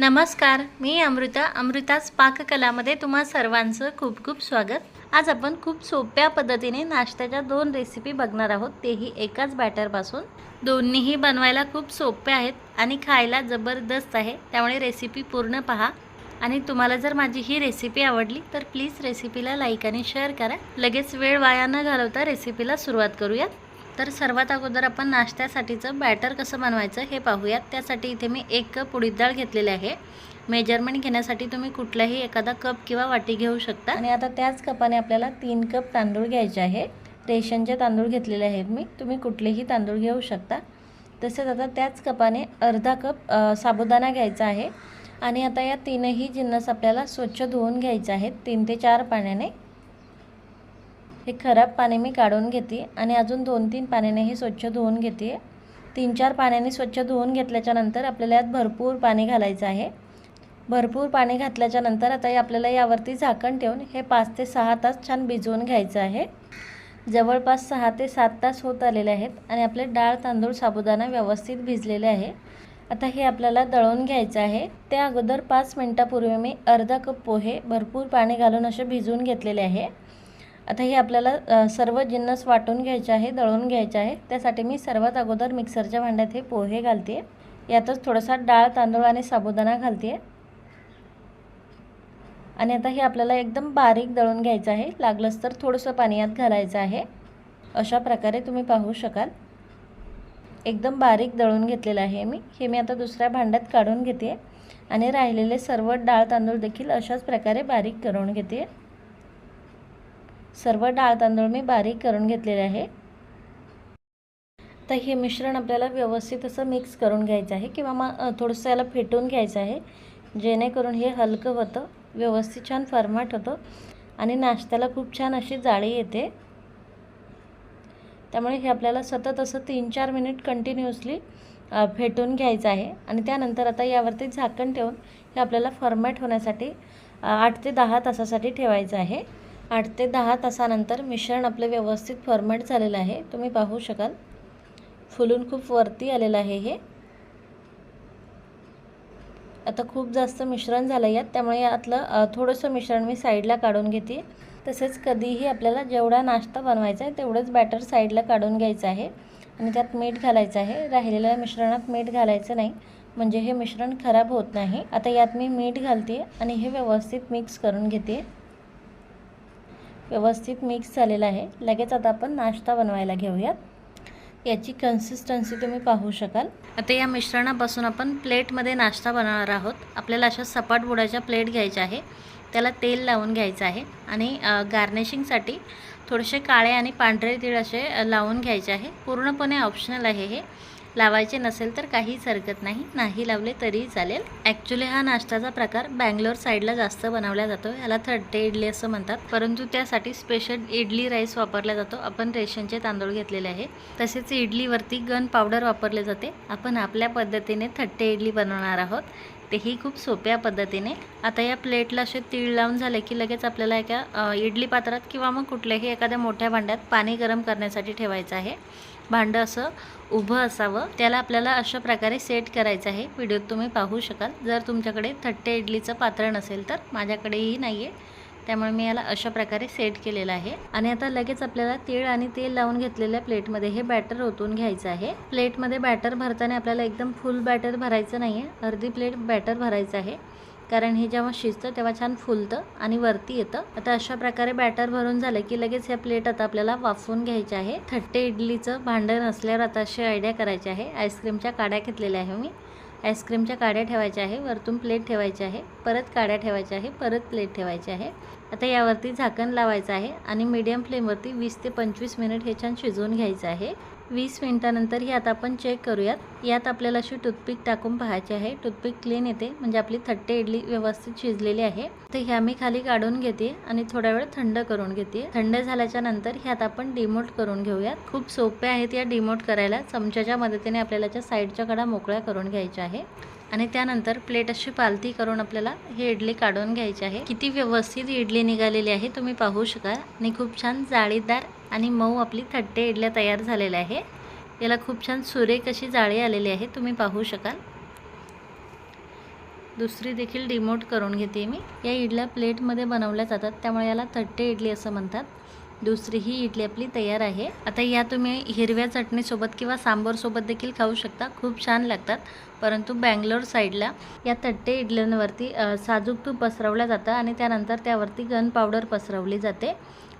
नमस्कार मी अमृता अमृताच पाककलामध्ये तुम्हा सर्वांचं खूप खूप स्वागत. आज आपण खूप सोप्या पद्धतीने नाश्त्याच्या दोन रेसिपी बघणार आहोत तेही एकाच बॅटरपासून दोन्हीही बनवायला खूप सोपे आहेत आणि खायला जबरदस्त आहे त्यामुळे रेसिपी पूर्ण पहा. आणि तुम्हाला जर माझी ही रेसिपी आवडली तर प्लीज रेसिपीला लाईक आणि शेअर करा. लगेच वेळ वाया न घालवता रेसिपीला सुरुवात करूयात. तर सर्वात अगोदर आपण नाश्त्यासाठीचं बॅटर कसं बनवायचं हे पाहूयात. त्यासाठी इथे मी एक कप उडीद डाळ घेतलेली आहे. मेजरमेंट घेण्यासाठी तुम्ही कुठलाही एखादा कप किंवा वाटी घेऊ शकता. आणि आता त्याच कपाने आपल्याला तीन कप तांदूळ घ्यायचे आहे. रेशनचे तांदूळ घेतलेले आहेत मी. तुम्ही कुठलेही तांदूळ घेऊ शकता. तसेच आता त्याच कपाने अर्धा कप साबुदाणा घ्यायचा आहे. आणि आता या तीनही जिन्नस आपल्याला स्वच्छ धुवून घ्यायचे आहेत. तीन ते चार पाण्याने. हे खराब पाणी मी काढून घेते आणि अजून दोन तीन पाण्याने हे स्वच्छ धुवून घेते. तीन चार पाण्याने स्वच्छ धुवून घेतल्याच्यानंतर आपल्याला यात भरपूर पाणी घालायचं आहे. भरपूर पाणी घातल्याच्यानंतर आता हे आपल्याला यावरती झाकण ठेवून हे पाच ते सहा तास छान भिजवून घ्यायचं आहे. जवळपास सहा ते सात तास होत आलेले आहेत आणि आपले डाळ तांदूळ साबुदाणा व्यवस्थित भिजलेले आहे. आता हे आपल्याला दळून घ्यायचं आहे. त्या अगोदर पाच मिनटापूर्वी मी अर्धा कप पोहे भरपूर पाणी घालून असे भिजवून घेतलेले आहे. आता हे आपल्याला सर्व जिन्नस वाटून घ्यायचे आहे दळून घ्यायचे आहे. त्यासाठी मी सर्वात अगोदर मिक्सरच्या भांड्यात हे पोहे घालते यातच थोडासा डाळ तांदूळ आणि साबुदाणा घालते आणि आता हे आपल्याला एकदम बारीक दळून घ्यायचं आहे. लागलंच तर थोडंसं पाणी यात घालायचं आहे. अशा प्रकारे तुम्ही पाहू शकाल. एकदम बारीक दळून घेतलेलं आहे मी. हे मी आता दुसऱ्या भांड्यात काढून घेते आणि राहिलेले सर्व डाळ तांदूळ देखील अशाच प्रकारे बारीक करून घेते सर्व डाळ तांदूळ मी बारीक करून घेतलेले आहे. तर हे मिश्रण आपल्याला व्यवस्थित असं मिक्स करून घ्यायचं आहे किंवा मग थोडंसं याला फेटून घ्यायचं आहे. जेणेकरून हे हलकं होतं व्यवस्थित छान फरमाट होतं आणि नाश्त्याला खूप छान अशी जाळी येते. त्यामुळे हे आपल्याला सतत असं तीन चार मिनिट कंटिन्युअसली फेटून घ्यायचं आहे आणि त्यानंतर आता यावरती झाकण ठेवून हे आपल्याला फॉर्मॅट होण्यासाठी आठ ते दहा तासासाठी ठेवायचं आहे. आठ ते दहा तासानंतर मिश्रण आपलं व्यवस्थित फॉर्मॅट झालेलं आहे. तुम्ही पाहू शकाल. फुलून खूप वरती आलेलं आहे हे. आता खूप जास्त मिश्रण झालं यात त्यामुळे यातलं थोडंसं मिश्रण मी साईडला काढून घेते. तसेच कधीही आपल्याला जेवढा नाश्ता बनवायचा आहे तेवढंच बॅटर साईडला काढून घ्यायचं आहे. आणि त्यात मीठ घालायचं आहे. राहिलेल्या मिश्रणात मीठ घालायचं नाही. म्हणजे हे मिश्रण खराब होत नाही. आता यात मी मीठ घालते आणि हे व्यवस्थित मिक्स करून घेते. व्यवस्थित मिक्स झालेला आहे. लगेच आता आपण नाश्ता बनवायला घेऊयात. याची कन्सिस्टन्सी तुम्ही पाहू शकाल. आता या मिश्रणापासून आपण प्लेटमध्ये नाश्ता बनवणार आहोत. आपल्याला अशा सपाट बुडाच्या प्लेट घ्यायच्या आहे. त्याला तेल लावून घ्यायचं आहे आणि गार्निशिंगसाठी थोडेसे काळे आणि पांढरे तीळ असे लावून घ्यायचे आहे. पूर्णपणे ऑप्शनल आहे हे. लावायचे नसेल तर काहीच हरकत नाही. नाही लावले तरी चालेल. ॲक्च्युली हा नाश्त्याचा प्रकार बँगलोर साईडला जास्त बनवला जातो. याला थट्टे इडली असं म्हणतात. परंतु त्यासाठी स्पेशल इडली राईस वापरला जातो. आपण रेशनचे तांदूळ घेतलेले आहे. तसेच इडलीवरती गन पावडर वापरले जाते. आपण आपल्या पद्धतीने थट्टे इडली बनवणार आहोत. तेही खूप सोप्या पद्धतीने. आता या प्लेटला असे तीळ लावून झाले की लगेच आपल्याला एका इडली पात्रात किंवा मग कुठल्याही एखाद्या मोठ्या भांड्यात पाणी गरम करण्यासाठी ठेवायचं आहे. भांडं असं उभं असावं. त्याला आपल्याला अशा प्रकारे सेट करायचं आहे. व्हिडिओत तुम्ही पाहू शकाल. जर तुमच्याकडे थट्टे इडलीचं पात्र नसेल तर माझ्याकडेही नाही आहे त्यामुळे मी याला अशा प्रकारे सेट केलेलं आहे. आणि आता लगेच आपल्याला तीळ आणि तेल लावून घेतलेल्या प्लेटमध्ये हे बॅटर ओतून घ्यायचं आहे. प्लेटमध्ये बॅटर भरताना आपल्याला एकदम फुल बॅटर भरायचं नाही आहे अर्धी प्लेट बॅटर भरायचं आहे. कारण हे जेव्हा शिजतं तेव्हा छान फुलतं आणि वरती येतं. आता अशा प्रकारे बॅटर भरून झालं की लगेच ह्या प्लेट आता आपल्याला वाफवून घ्यायचे आहे. थट्टे इडलीचं भांडण नसल्यावर आता अशी आयडिया करायची आहे. आईस्क्रीमच्या काड्या घेतलेल्या आहे मी. आईस्क्रीमच्या काड्या ठेवायच्या आहे. वरतून प्लेट ठेवायची आहे. परत काड्या ठेवायच्या आहे. परत प्लेट ठेवायची आहे. आता यावरती झाकण लावायचं आहे आणि मीडियम फ्लेमवरती वीस ते पंचवीस मिनिट हे छान शिजवून घ्यायचं आहे. वीस मिनटानंतर ही आता आपण चेक करूयात. यात आपल्याला अशी टूथपिक टाकून पाहायची आहे. टूथपिक क्लीन येते. म्हणजे आपली थट्टे इडली व्यवस्थित शिजलेली आहे. तर ह्या मी खाली काढून घेते आणि थोडा वेळ थंड करून घेते. थंड झाल्याच्यानंतर ह्यात आपण डिमोट करून घेऊयात. खूप सोपे आहेत या डिमोट करायला. चमच्याच्या मदतीने आपल्याला त्या साईडच्या कडा मोकळ्या करून घ्यायच्या आहे. आणि त्यानंतर प्लेट अशी पालती करून आपल्याला ही इडली काढून घ्यायची आहे. किती व्यवस्थित इडली निघालेली आहे तुम्ही पाहू शकाल. आणि खूप छान जाळीदार आणि मऊ आपली थट्टे इडल्या तयार झालेल्या आहे. याला खूप छान सुरेख अशी जाळी आलेली आहे तुम्ही पाहू शकाल. दुसरी देखील डिमोट करून घेते मी. या इडल्या प्लेटमध्ये बनवल्या जातात त्यामुळे याला थट्टे इडली असं म्हणतात. दुसरी ही इडली आपली तयार आहे. आता या तुम्ही हिरव्या चटणीसोबत किंवा सांबरसोबत देखील खाऊ शकता. खूप छान लागतात. परंतु बँगलोर साईडला या तट्टे इडल्यांवरती साजूक तूप पसरवलं जातं आणि त्यानंतर त्यावरती गन पावडर पसरवली जाते.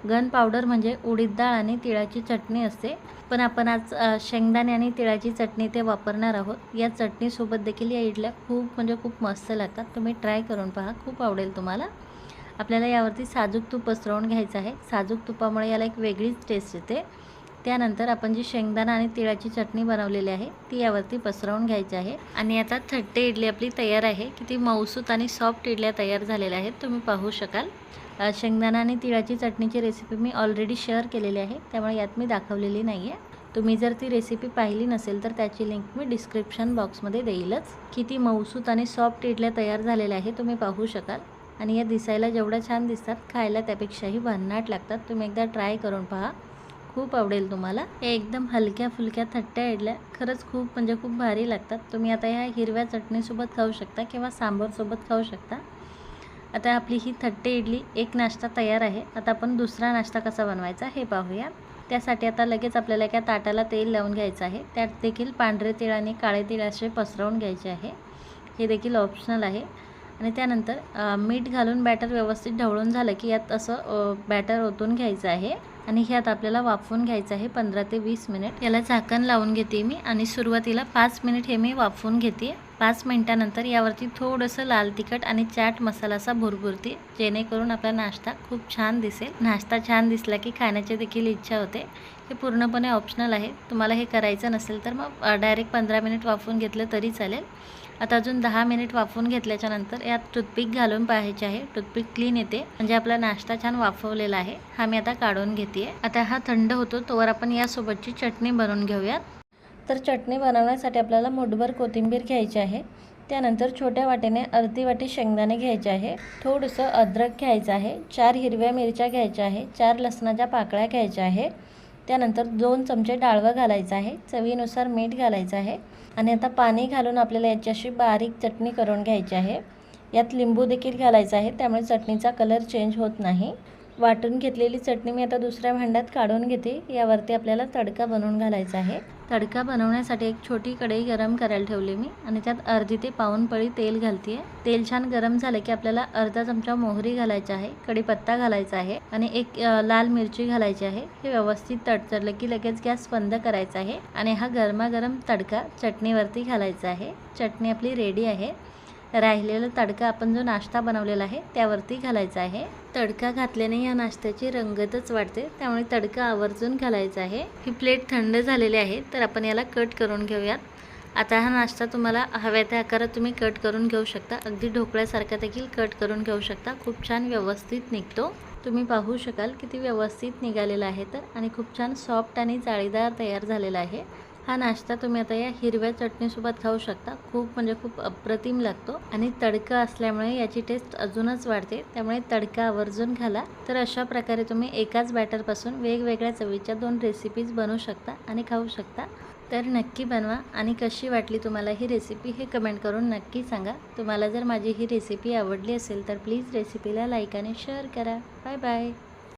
गन पावडर म्हणजे उडीद डाळ आणि तिळाची चटणी असते. पण आपण आज शेंगदाणे आणि तिळाची चटणी ते वापरणार आहोत. या चटणीसोबत देखील या इडल्या खूप म्हणजे खूप मस्त लागतात. तुम्ही ट्राय करून पहा. खूप आवडेल तुम्हाला. आपल्याला यावरती साजूक तूप पसरवून घ्यायचं आहे. साजूक तुपामुळे याला एक वेगळीच टेस्ट येते. त्यानंतर आपण जी शेंगदाणा आणि तिळाची चटणी बनवलेली आहे ती यावरती पसरवून घ्यायची आहे. आणि आता थट्टे इडली आपली तयार आहे किती मऊसूत आणि सॉफ्ट इडल्या तयार झालेल्या आहेत तुम्ही पाहू शकाल. शेंगदाणा आणि तिळाची चटणीची रेसिपी मी ऑलरेडी शेअर केलेली आहे त्यामुळे यात मी दाखवलेली नाही आहे तुम्ही जर ती रेसिपी पाहिली नसेल तर त्याची लिंक मी डिस्क्रिप्शन बॉक्समध्ये देईलच. किती मऊसूत आणि सॉफ्ट इडल्या तयार झालेल्या आहे तुम्ही पाहू शकाल. आणि या दिसायला जेवढ्या छान दिसतात खायला त्यापेक्षाही भन्नाट लागतात तुम्ही एकदा ट्राय करून पहा. खूप आवडेल तुम्हाला. हे एकदम हलक्या फुलक्या थट्ट्या इडल्या. खरंच खूप म्हणजे खूप भारी लागतात. तुम्ही आता ह्या हिरव्या चटणीसोबत खाऊ शकता किंवा सांबरसोबत खाऊ शकता. आता आपली ही थट्टे इडली एक नाश्ता तयार आहे. आता आपण दुसरा नाश्ता कसा बनवायचा हे पाहूया. त्यासाठी आता लगेच आपल्याला एका ताटाला तेल लावून घ्यायचं आहे. त्यात देखील पांढरे तीळ आणि काळे तीळ असे पसरवून घ्यायचे आहे. हे देखील ऑप्शनल आहे. आणि त्यानंतर मीठ घालून बॅटर व्यवस्थित ढवळून झालं की यात असं बॅटर ओतून घ्यायचं आहे. आणि ह्यात आपल्याला वाफवून घ्यायचं आहे पंधरा ते वीस मिनिट. याला झाकण लावून घेते मी आणि सुरुवातीला पाच मिनिट हे मी वाफवून घेते. पाच मिनटानंतर यावरती थोडंसं लाल तिखट आणि चाट मसाला असा जेणेकरून आपला नाश्ता खूप छान दिसेल. नाश्ता छान दिसला की खाण्याची देखील इच्छा होते. हे पूर्णपणे ऑप्शनल आहे. तुम्हाला हे करायचं नसेल तर मग डायरेक्ट पंधरा मिनिट वाफवून घेतलं तरी चालेल. आता अजून दहा मिनिट वाफवून घेतल्याच्या नंतर यात टूथपिक घालून पाहायचे आहे. टूथपिक क्लीन येते. म्हणजे आपला नाश्ता छान वाफवलेला आहे. हा मी आता काढून घेते आता हा थंड होतो तोवर आपण यासोबतची चटणी बनवून घेऊयात. तर चटणी बनवण्यासाठी आपल्याला मुठभर कोथिंबीर घ्यायची आहे. त्यानंतर छोट्या वाटेने अर्धी वाटी शेंगदाणे घ्यायचे आहे. थोडंसं अद्रक घ्यायचं आहे. चार हिरव्या मिरच्या घ्यायच्या आहे. चार लसणाच्या पाकळ्या घ्यायच्या आहे. त्यानंतर दोन चमचे डाळवं घालायचं आहे. चवीनुसार मीठ घालायचं आहे. आणि आता पाणी घालून आपल्याला याच्याशी बारीक चटणी करून घ्यायची आहे. यात लिंबू देखील घालायचं आहे. त्यामुळे चटणीचा कलर चेंज होत नाही. वाटून घेतलेली चटणी मी आता दुसऱ्या भांड्यात काढून घेते. यावरती आपल्याला तडका बनवून घालायचा आहे. तडका बनवण्यासाठी एक छोटी कढई गरम करायला ठेवली मी आणि त्यात अर्धी ते पाऊन पळी तेल घालते. तेल छान गरम झालं की आपल्याला अर्धा चमचा मोहरी घालायचा आहे कढीपत्ता घालायचा आहे आणि एक लाल मिरची घालायची आहे. हे व्यवस्थित तडतडलं की लगेच गॅस बंद करायचा आहे आणि हा गरमागरम तडका चटणीवरती घालायचा आहे. चटणी आपली रेडी आहे. राहिलेला तडका आपण जो नाश्ता बनवलेला आहे त्यावरती घालायचा आहे. तडका घातल्याने या नाश्त्याची रंगतच वाढते त्यामुळे तडका आवर्जून घालायचा आहे. ही प्लेट थंड झालेली आहे तर आपण याला कट करून घेऊयात. आता हा नाश्ता तुम्हाला हव्या त्या आकारात तुम्ही कट करून घेऊ शकता. अगदी ढोकळ्यासारखा देखील कट करून घेऊ शकता. खूप छान व्यवस्थित निघतो. तुम्ही पाहू शकाल किती व्यवस्थित निघालेला आहे तर आणि खूप छान सॉफ्ट आणि जाळीदार तयार झालेला आहे. हा नाश्ता तुम्ही आता या हिरव्या चटणीसोबत खाऊ शकता. खूप म्हणजे खूप अप्रतिम लागतो आणि तडका असल्यामुळे याची टेस्ट अजूनच वाढते. त्यामुळे तडका आवर्जून घाला. तर अशा प्रकारे तुम्ही एकाच बॅटरपासून वेगवेगळ्या चवीच्या दोन रेसिपीज बनवू शकता आणि खाऊ शकता. तर नक्की बनवा आणि कशी वाटली तुम्हाला ही रेसिपी हे कमेंट करून नक्की सांगा. तुम्हाला जर माझी ही रेसिपी आवडली असेल तर प्लीज रेसिपीला लाईक आणि शेअर करा. Bye bye